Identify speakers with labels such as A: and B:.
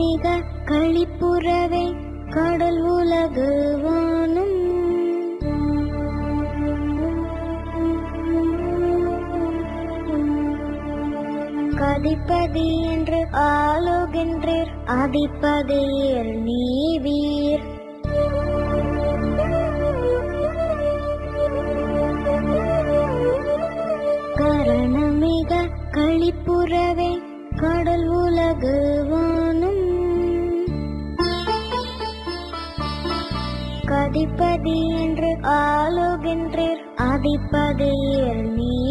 A: மிக களிப்புறவே கடல் உலகு வானும் கதிப்பதி என்று ஆளுகின்றீர் அதிப்பதியில் நீவீர். கரணமிக களிப்புறவே கடல் உலகு வானும் கதிப்பதி என்று ஆளுகின்றீர். அதிப்பதியில் நீ